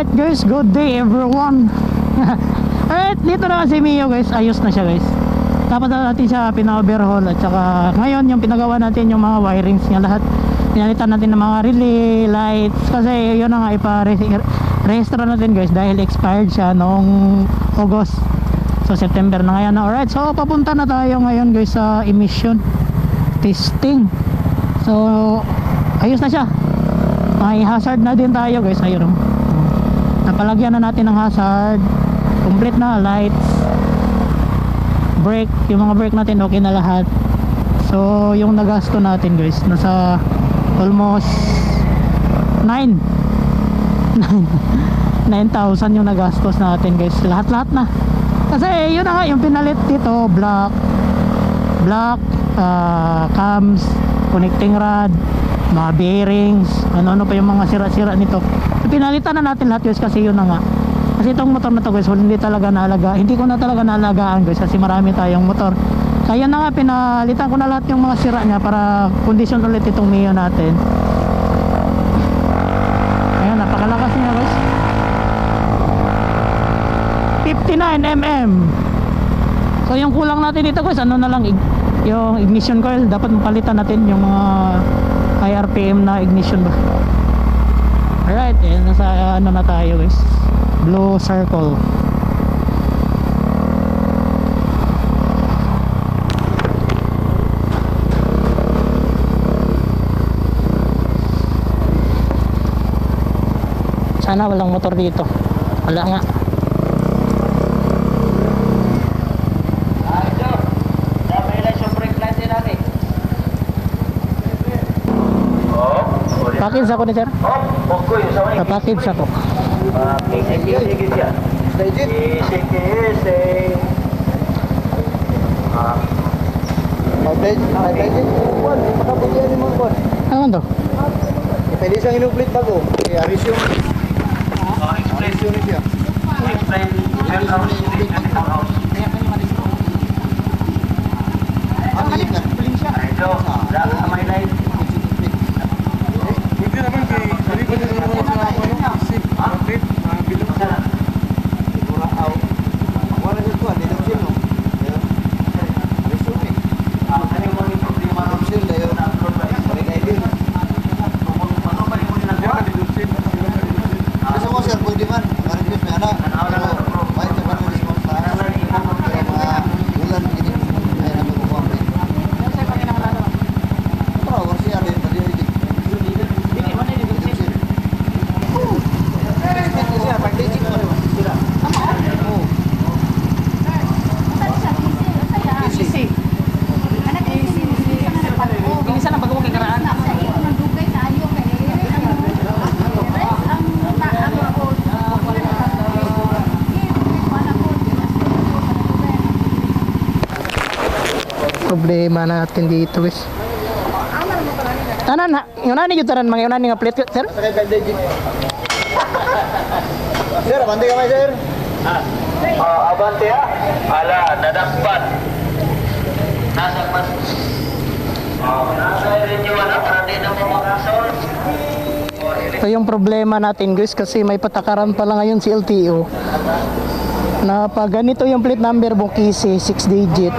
Alright guys, good day everyone. Alright, dito na si Mio guys. Ayos na siya guys. Dapat na natin siya pina-overhaul at saka ngayon yung pinagawa natin yung mga wirings niya lahat. Pinalitan natin ng mga relay, lights kasi yun na nga ipa-rehistro natin guys dahil expired siya noong August. So September na ngayon. Alright, so papunta na tayo ngayon guys sa emission testing. So ayos na siya. May hazard na din tayo guys. Ayun oh. Napalagyan na natin ng hazard. Complete na lights. Brake, yung mga brake natin okay na lahat. So yung nagasto natin guys nasa almost 9 9,000 yung nagastos natin guys. Lahat-lahat na. Kasi yun na nga yung pinalit dito, black black, ah, cams, connecting rod, mga bearings, ano-ano pa yung mga sira-sira nito. Pinalitan na natin lahat guys kasi yun na nga. Kasi itong motor na to guys, hindi talaga naalaga. Hindi ko na talaga naalagaan guys kasi marami tayong motor. Kaya na nga pinalitan ko na lahat yung mga sira niya para kondisyon ulit itong Mio natin. Ayan, napakalakas niya guys. 59mm. So yung kulang natin dito guys, ano na lang yung ignition coil dapat mapalitan natin yung mga high RPM na ignition ba. Alright, eh, nasa ano na tayo guys. Blue circle. Sana walang motor dito. Wala nga. Package ako ni sir. Sa package ako. Outage, outage. Kuan, makabulian mo kuan. Ano to? Pwede siyang inuplit bago. Kaya aris yung aris yung niya. Ah, pilit na. Pwede naman kay Pwede ko naman muna sa ako ano? Si Update, mga bilog sa Siguro aw. Wala siya kuan, dito siya no. Aris yung eh. Aris yung dayo. Pwede na idin. Yan, dilusin. Sila ka dilusin. Kasi mo sir, pwede man. Maraming may anak. Pero, kahit naman ang response sa anak. Kaya mga ulan, ini. Ay, namin ko kuha. Oh, wala siya rin. Tadi ini. Bilisan ang bago kay karaan. Problema natin dito guys. Tanan, yung nani yung tanan, mga yung nani nga plate, sir? Sir, mandi ka may sir. Ah, abante ha. Ala, nadakpan. Nasa mas. Oh. Ito yung problema natin guys kasi may patakaran pala ngayon si LTO. Na pag ganito yung plate number mo kisi 6 digit.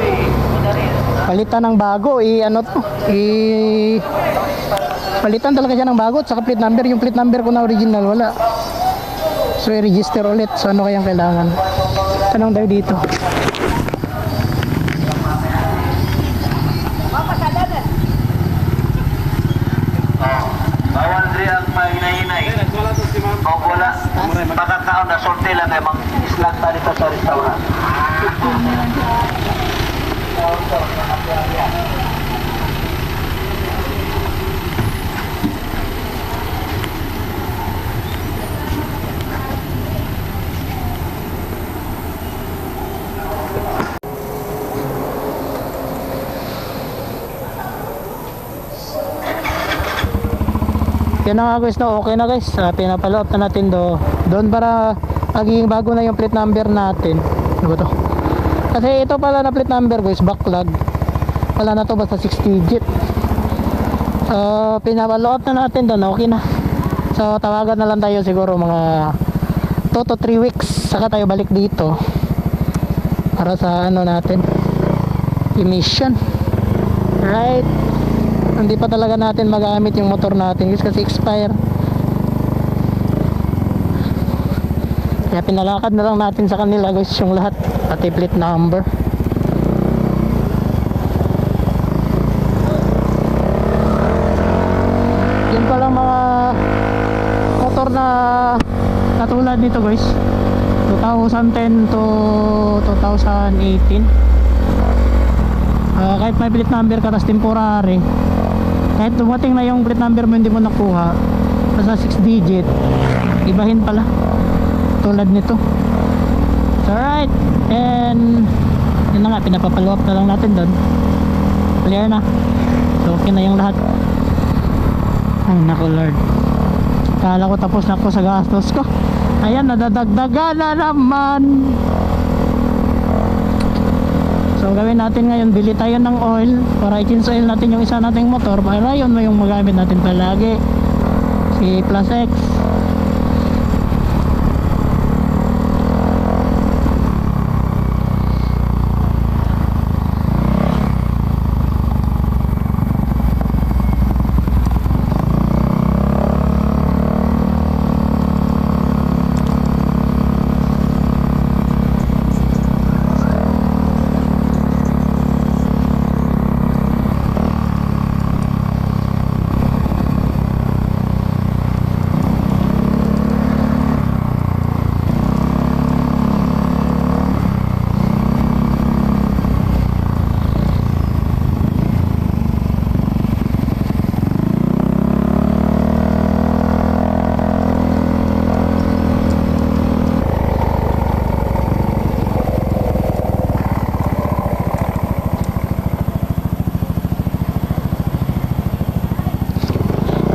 Palitan ng bago, i ano to, i palitan talaga siya ng bago at saka plate number, yung plate number ko na original wala. So i-register ulit. So ano kayang kailangan? Tanong tayo dito. Mahinay-hinay. Wala pagkakaon na sorte lang ay mag-islang ta dito sa restaurant. Yan na nga guys, no, okay na guys. Uh, pinapaload na natin do. Doon para magiging bago na yung plate number natin. Ano ba to? Kasi ito pala na plate number guys, backlog. Wala na to basta 6 digit. So, pinapaload na natin doon, okay na. So, tawagan na lang tayo siguro mga 2 to 3 weeks saka tayo balik dito para sa ano natin emission right hindi pa talaga natin magamit yung motor natin guys kasi expire kaya pinalakad na lang natin sa kanila guys yung lahat. Pati plate number. Yun palang mga motor na katulad nito guys. 2010 to 2018 Ah, kahit may plate number ka tas temporary kahit dumating na yung plate number mo hindi mo nakuha nasa 6 digit. Ibahin pala tulad nito. So alright and yun na nga pinapapalo up na lang natin doon clear na. So okay na yung lahat. Ay naku lord. Kala ko tapos na ako sa gastos ko. Ayan nadadagdagan na naman. So gawin natin ngayon bili tayo ng oil. Para i-change oil natin yung isa nating motor para yun mo yung magamit natin palagi. Si plus X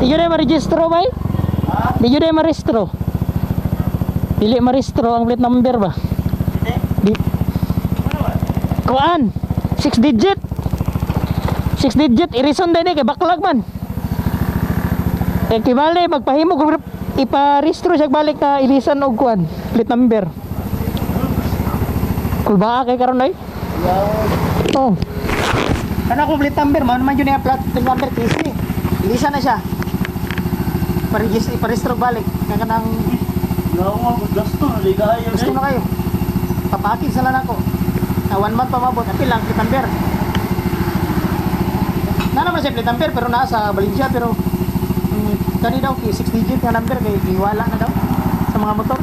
Di yun ay marehistro ba? Di yun ay marehistro. Dili marehistro ang plate number ba? Di. Kuan. 6 digit. 6 digit irison din eh kay baklag man. Eh kibali magpahimo kung iparehistro siya balik ka ilisan og kuan plate number. Kulbaa kay karon ay? Oh. Kana ko plate number man man yun yung plate number kasi. Ilisa na siya. Parehistro iparehistro balik. Kaya kanang Gasto, ligayo gusto na kayo. Papakit sa lang ako. Na one month pa mabot. Apil lang plate number. Na naman siya plate number pero nasa Valencia pero um, kani daw ki 6 digit nga number kay iwala na daw sa mga motor.